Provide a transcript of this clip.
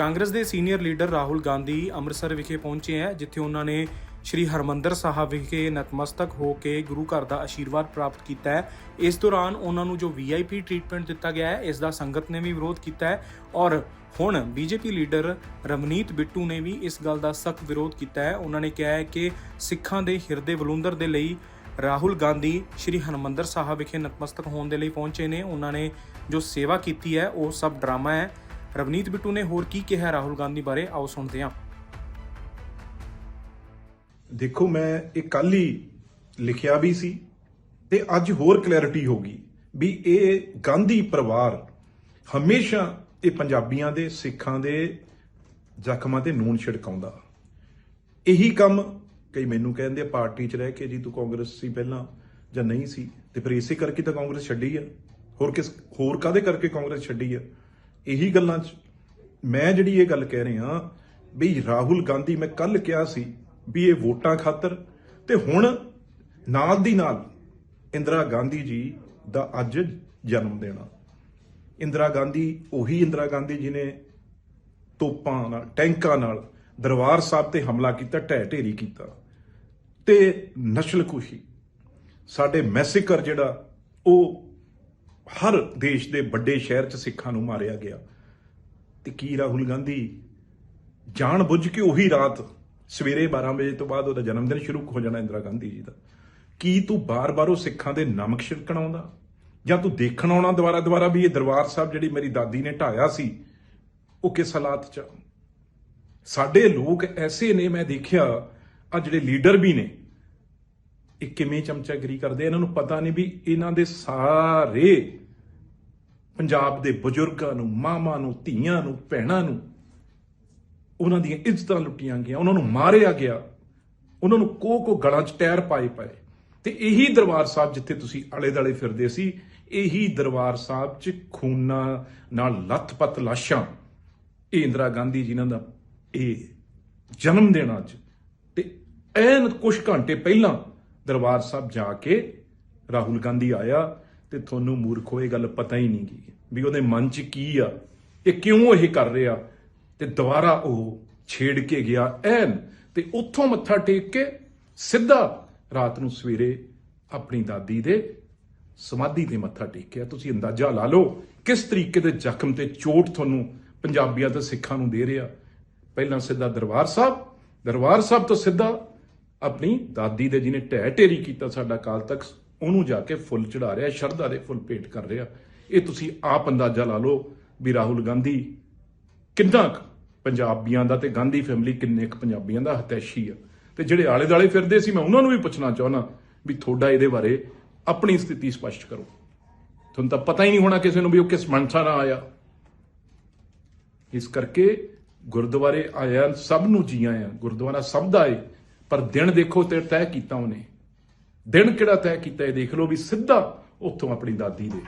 ਕਾਂਗਰਸ ਦੇ senior leader Rahul Gandhi Amritsar ਵਿਖੇ ਪਹੁੰਚੇ ਹੈ, ਜਿੱਥੇ ਉਹਨਾਂ ਨੇ ਸ਼੍ਰੀ ਹਰਮੰਦਰ ਸਾਹਿਬ ਵਿਖੇ ਨਤਮਸਤਕ ਹੋ ਕੇ ਗੁਰੂ ਘਰ ਦਾ ਆਸ਼ੀਰਵਾਦ ਪ੍ਰਾਪਤ ਕੀਤਾ ਹੈ। ਇਸ ਦੌਰਾਨ ਉਹਨਾਂ ਨੂੰ ਜੋ ਵੀਆਈਪੀ ਟ੍ਰੀਟਮੈਂਟ ਦਿੱਤਾ ਗਿਆ ਹੈ, ਇਸ ਦਾ ਸੰਗਤ ਨੇ ਵੀ ਵਿਰੋਧ ਕੀਤਾ ਹੈ ਔਰ ਹੁਣ ਬੀਜੇਪੀ ਲੀਡਰ ਰਮਨੀਤ ਬਿੱਟੂ ਨੇ ਵੀ ਇਸ ਗੱਲ ਦਾ ਸਖਤ ਵਿਰੋਧ ਕੀਤਾ ਹੈ। ਉਹਨਾਂ ਨੇ ਕਿਹਾ ਹੈ ਕਿ ਸਿੱਖਾਂ ਦੇ ਹਿਰਦੇ ਬਲੁੰਦਰ ਦੇ ਲਈ ਰਾਹੁਲ ਗਾਂਧੀ ਸ਼੍ਰੀ ਹਰਮੰਦਰ ਸਾਹਿਬ ਵਿਖੇ ਨਤਮਸਤਕ ਹੋਣ ਦੇ ਲਈ ਪਹੁੰਚੇ ਨੇ। ਉਹਨਾਂ ਨੇ ਜੋ ਸੇਵਾ ਕੀਤੀ ਹੈ, ਉਹ ਸਭ ਡਰਾਮਾ ਹੈ। ਰਵਨੀਤ ਬਿੱਟੂ ਨੇ ਹੋਰ ਕੀ ਕਿਹਾ ਰਾਹੁਲ ਗਾਂਧੀ ਬਾਰੇ? ਆਓ ਸੁਣਦੇ ਹਾਂ। ਦੇਖੋ, ਮੈਂ ਇਹ ਕੱਲ ਹੀ ਲਿਖਿਆ ਵੀ ਸੀ ਤੇ ਅੱਜ ਹੋਰ ਕਲੈਰਿਟੀ ਹੋ ਗਈ ਵੀ ਇਹ ਗਾਂਧੀ ਪਰਿਵਾਰ ਹਮੇਸ਼ਾ ਇਹ ਪੰਜਾਬੀਆਂ ਦੇ, ਸਿੱਖਾਂ ਦੇ ਜ਼ਖਮਾਂ ਤੇ ਨੂਨ ਛਿੜਕਾਉਂਦਾ। ਇਹੀ ਕੰਮ ਕਈ ਮੈਨੂੰ ਕਹਿੰਦੇ ਪਾਰਟੀ 'ਚ ਰਹਿ ਕੇ ਜੀ ਤੂੰ ਕਾਂਗਰਸ ਸੀ ਪਹਿਲਾਂ ਜਾਂ ਨਹੀਂ ਸੀ, ਤੇ ਫਿਰ ਇਸੇ ਕਰਕੇ ਤਾਂ ਕਾਂਗਰਸ ਛੱਡੀ ਆ। ਹੋਰ ਕਿਸ, ਹੋਰ ਕਾਦੇ ਕਰਕੇ ਕਾਂਗਰਸ ਛੱਡੀ ਆ? ਇਹੀ ਗੱਲਾਂ 'ਚ। ਮੈਂ ਜਿਹੜੀ ਇਹ ਗੱਲ ਕਹਿ ਰਿਹਾ, ਵੀ ਰਾਹੁਲ ਗਾਂਧੀ ਮੈਂ ਕੱਲ ਕਿਹਾ ਸੀ ਵੀ ਇਹ ਵੋਟਾਂ ਖਾਤਰ, ਤੇ ਹੁਣ ਨਾਲ ਦੀ ਨਾਲ ਇੰਦਰਾ ਗਾਂਧੀ ਜੀ ਦਾ ਅੱਜ ਜਨਮ ਦੇਣਾ ਇੰਦਰਾ ਗਾਂਧੀ, ਉਹੀ ਇੰਦਰਾ ਗਾਂਧੀ ਜੀ ਨੇ ਤੋਪਾਂ ਨਾਲ, ਟੈਂਕਾਂ ਨਾਲ ਦਰਬਾਰ ਸਾਹਿਬ ਤੇ ਹਮਲਾ ਕੀਤਾ, ਢਹਿ ਢੇਰੀ ਕੀਤਾ। ਤੇ ਨਸਲਕੁਸ਼ੀ ਸਾਡੇ ਮੈਸੇਕਰ ਜਿਹੜਾ, ਉਹ ਹਰ ਦੇਸ਼ ਦੇ ਵੱਡੇ ਸ਼ਹਿਰ 'ਚ ਸਿੱਖਾਂ ਨੂੰ ਮਾਰਿਆ ਗਿਆ। ਤੇ ਕੀ ਰਾਹੁਲ ਗਾਂਧੀ? ਜਾਣ ਬੁੱਝ ਕੇ ਉਹੀ ਰਾਤ ਸਵੇਰੇ 12 ਵਜੇ ਤੋਂ ਬਾਅਦ ਉਹਦਾ ਜਨਮ ਦਿਨ ਸ਼ੁਰੂ ਹੋ ਜਾਣਾ ਇੰਦਰਾ ਗਾਂਧੀ ਜੀ ਦਾ। ਕੀ ਤੂੰ ਬਾਰ-ਬਾਰ ਉਹ ਸਿੱਖਾਂ ਦੇ ਨਮਕ ਛਿੜਕਣ ਆਉਂਦਾ? ਜਾਂ ਤੂੰ ਦੇਖਣ ਆਉਣਾ ਦੁਬਾਰਾ ਦੁਬਾਰਾ ਵੀ ਇਹ ਦਰਬਾਰ ਸਾਹਿਬ ਜਿਹੜੀ ਮੇਰੀ ਦਾਦੀ ਨੇ ਢਾਇਆ ਸੀ, ਉਹ ਕਿਸ ਹਾਲਾਤ 'ਚ ਆ? ਸਾਡੇ ਲੋਕ ਐਸੇ ਨੇ ਮੈਂ ਦੇਖਿਆ, ਆ ਜਿਹੜੇ ਲੀਡਰ ਵੀ ਨੇ, ਇਹ ਕਿਵੇਂ ਚਮਚਾਗਰੀ ਕਰਦੇ ਇਹਨਾਂ ਨੂੰ ਪਤਾ ਨਹੀਂ ਵੀ ਇਹਨਾਂ ਦੇ ਸਾਰੇ ਪੰਜਾਬ ਦੇ ਬਜ਼ੁਰਗਾਂ ਨੂੰ, ਮਾਵਾਂ ਨੂੰ, ਧੀਆਂ ਨੂੰ, ਭੈਣਾਂ ਨੂੰ ਉਹਨਾਂ ਦੀਆਂ ਇੱਜ਼ਤਾਂ ਲੁੱਟੀਆਂ ਗਈਆਂ, ਉਹਨਾਂ ਨੂੰ ਮਾਰਿਆ ਗਿਆ, ਉਹਨਾਂ ਨੂੰ ਕੋ ਕੋ ਗਲਾਂ 'ਚ ਟਾਇਰ ਪਾਏ ਪਏ। ਤੇ ਇਹੀ ਦਰਬਾਰ ਸਾਹਿਬ ਜਿੱਥੇ ਤੁਸੀਂ ਆਲੇ ਦਾਲੇ ਫਿਰਦੇ ਸੀ, ਇਹੀ ਦਰਬਾਰ ਸਾਹਿਬ 'ਚ ਖੂਨਾਂ ਨਾਲ ਲੱਥਪੱਤ ਲਾਸ਼ਾਂ। ਇਹ ਇੰਦਰਾ ਗਾਂਧੀ ਜੀ ਦਾ ਇਹ ਜਨਮ ਦਿਨ ਅੱਜ। ਤੇ ਐਨ ਕੁਝ ਘੰਟੇ ਪਹਿਲਾਂ ਦਰਬਾਰ ਸਾਹਿਬ ਜਾ ਕੇ ਰਾਹੁਲ ਗਾਂਧੀ ਆਇਆ ਤੇ ਤੁਹਾਨੂੰ ਮੂਰਖੋ, ਇਹ ਗੱਲ ਪਤਾ ਹੀ ਨਹੀਂ ਗਈ ਵੀ ਉਹਦੇ ਮਨ 'ਚ ਕੀ ਆ? ਇਹ ਕਿਉਂ ਇਹ ਕਰ ਰਿਹਾ? ਤੇ ਦੁਬਾਰਾ ਉਹ ਛੇੜ ਕੇ ਗਿਆ ਐਨ। ਤੇ ਉੱਥੋਂ ਮੱਥਾ ਟੇਕ ਕੇ ਸਿੱਧਾ ਰਾਤ ਨੂੰ ਸਵੇਰੇ ਆਪਣੀ ਦਾਦੀ ਦੇ ਸਮਾਧੀ ਤੇ ਮੱਥਾ ਟੇਕਿਆ ਤੁਸੀਂ ਅੰਦਾਜ਼ਾ ਲਾ ਲਓ ਕਿਸ ਤਰੀਕੇ ਦੇ ਜ਼ਖਮ ਤੇ ਚੋਟ ਤੁਹਾਨੂੰ ਪੰਜਾਬੀਆਂ ਤੇ ਸਿੱਖਾਂ ਨੂੰ ਦੇ ਰਿਹਾ। ਪਹਿਲਾਂ ਸਿੱਧਾ ਦਰਬਾਰ ਸਾਹਿਬ ਦਰਬਾਰ ਸਾਹਿਬ ਤੋਂ ਸਿੱਧਾ ਆਪਣੀ ਦਾਦੀ ਦੇ ਜਿਹਨੇ ਢਹਿ ਢੇਰੀ ਕੀਤਾ ਸਾਡਾ ਕਾਲ ਤੱਕ ਉਹਨੂੰ ਜਾ ਕੇ ਫੁੱਲ ਚੜਾ ਰਿਹਾ, ਸ਼ਰਧਾ ਦੇ ਫੁੱਲ ਭੇਟ ਕਰ ਰਿਹਾ। ਇਹ ਤੁਸੀਂ ਆਪ ਅੰਦਾਜ਼ਾ ਲਾ ਲਓ ਵੀ ਰਾਹੁਲ ਗਾਂਧੀ ਕਿੰਨਾ ਕੁ ਪੰਜਾਬੀਆਂ ਦਾ ਤੇ ਗਾਂਧੀ ਫੈਮਿਲੀ ਕਿੰਨੇ ਕੁ ਪੰਜਾਬੀਆਂ ਦਾ ਹਤੈਸ਼ੀ ਆ। ਤੇ ਜਿਹੜੇ ਆਲੇ ਦਾਲੇ ਫਿਰਦੇ ਸੀ, ਮੈਂ ਉਹਨਾਂ ਨੂੰ ਵੀ ਪੁੱਛਣਾ ਚਾਹੁੰਦਾ ਵੀ ਤੁਹਾਡਾ ਇਹਦੇ ਬਾਰੇ ਆਪਣੀ ਸਥਿਤੀ ਸਪਸ਼ਟ ਕਰੋ। ਤੁਹਾਨੂੰ ਤਾਂ ਪਤਾ ਹੀ ਨਹੀਂ ਹੋਣਾ ਕਿਸੇ ਨੂੰ ਵੀ ਉਹ ਕਿਸ ਮਨਸਾ ਨਾਲ ਆਇਆ। ਇਸ ਕਰਕੇ ਗੁਰਦੁਆਰੇ ਆਇਆ ਸਭ ਨੂੰ ਜੀ ਆਇਆਂ, ਗੁਰਦੁਆਰਾ ਸਭ ਦਾ ਏ, ਪਰ ਦਿਨ ਦੇਖੋ ਤੇ ਤੈਅ ਕੀਤਾ ਉਹਨੇ। ਦਿਨ ਕਿਹੜਾ ਤੈਅ ਕੀਤਾ ਇਹ ਦੇਖ ਲਓ ਵੀ ਸਿੱਧਾ ਉੱਥੋਂ ਆਪਣੀ ਦਾਦੀ ਦੇ।